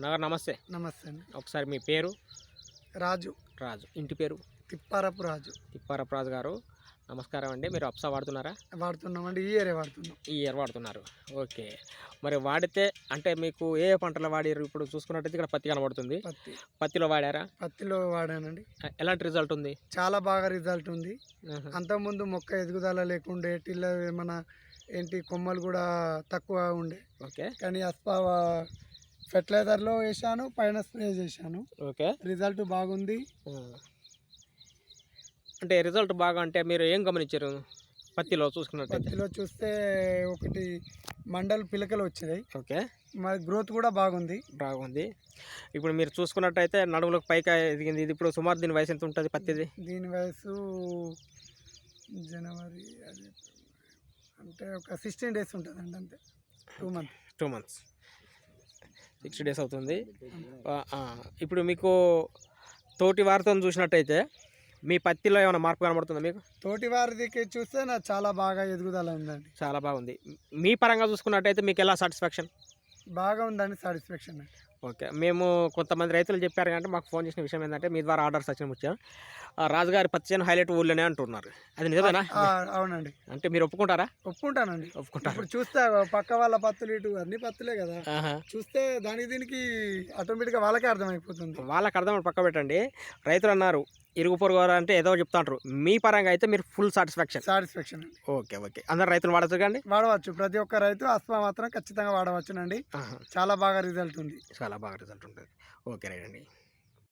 నగర్ నమస్తే. నమస్తే అండి. ఒకసారి మీ పేరు? రాజు. రాజు. ఇంటి పేరు? తిప్పారపు రాజు. తిప్పారపు రాజు గారు. నమస్కారం అండి. మీరు అప్సా వాడుతున్నారా? వాడుతున్నామండి ఈ ఏరియా వాడుతున్నాం. ఈ ఇయర్ వాడుతున్నారు. ఓకే. మరి వాడితే అంటే మీకు ఏ ఏ పంటలు వాడారు ఇప్పుడు చూసుకున్నట్టయితే ఇక్కడ పత్తి కనబడుతుంది. పత్తి. పత్తిలో వాడారా? పత్తిలో వాడానండి. ఎలాంటి రిజల్ట్ ఉంది? చాలా బాగా రిజల్ట్ ఉంది. అంతకుముందు మొక్క ఎదుగుదల లేకుండే టిల్ల మన ఏంటి కొమ్మలు కూడా తక్కువ ఉండే. ఓకే. కానీ అస్పా ఫెర్టిలైజర్లో వేసాను పైన స్ప్రే చేశాను. ఓకే. రిజల్ట్ బాగుంది. అంటే రిజల్ట్ బాగా అంటే మీరు ఏం గమనించారు? పత్తిలో చూసుకున్నట్టయితే. పత్తిలో చూస్తే ఒకటి మండల్ పిలకలు వచ్చినాయి ఓకే. మరి గ్రోత్ కూడా బాగుంది. బాగుంది. ఇప్పుడు మీరు చూసుకున్నట్టయితే నడుములకు పైకి ఎదిగింది. ఇది ఇప్పుడు సుమారు దీని వయసు ఎంత ఉంటుంది పత్తిది? దీని వయసు జనవరి అంటే ఒక సిక్స్టీన్ డేస్ ఉంటుందండి అంతే. Two month two months. Sixty days అవుతుంది. ఇప్పుడు మీకు తోటి వారితో చూసినట్టయితే మీ పత్తిలో ఏమైనా మార్పు కనబడుతుందా మీకు? తోటి వారిదికి చూస్తే నాకు చాలా బాగా ఎదుగుదల ఉందండి. చాలా బాగుంది. మీ పరంగా చూసుకున్నట్టయితే మీకు ఎలా సాటిస్ఫాక్షన్? బాగా ఉందండి సాటిస్ఫాక్షన్. ఓకే. మేము కొంతమంది రైతులు చెప్పారు అంటే మాకు ఫోన్ చేసిన విషయం ఏంటంటే మీ ద్వారా ఆర్డర్స్ వచ్చిన ముఖ్యం రాజుగారి పత్తి చేను హైలైట్ ఊళ్ళోనే అంటున్నారు. అది నిజమేనా? అవునండి. అంటే మీరు ఒప్పుకుంటారా? ఒప్పుకుంటానండి. ఒప్పుకుంటారు? ఇప్పుడు చూస్తే పక్క వాళ్ళ పత్తులు ఇటు అన్ని పత్తులే కదా. చూస్తే దానికి దీనికి ఆటోమేటిక్గా వాళ్ళకే అర్థమైపోతుంది. వాళ్ళకి అర్థం పక్క పెట్టండి. రైతులు అన్నారు ఇరుగు పొరుగు అంటే ఏదో చెప్తా అంటారు మీ పరంగా అయితే మీరు ఫుల్ సాటిస్ఫాక్షన్ సాటిస్ఫాక్షన్ అండి. Okay okay. అందరు రైతులు వాడచ్చు కండి వాడవచ్చు. ప్రతి ఒక్క రైతు అస్మా మాత్రం ఖచ్చితంగా వాడవచ్చునండి. చాలా బాగా రిజల్ట్ ఉంది. చాలా బాగా రిజల్ట్ ఉంటుంది. ఓకే రైట్ అండి.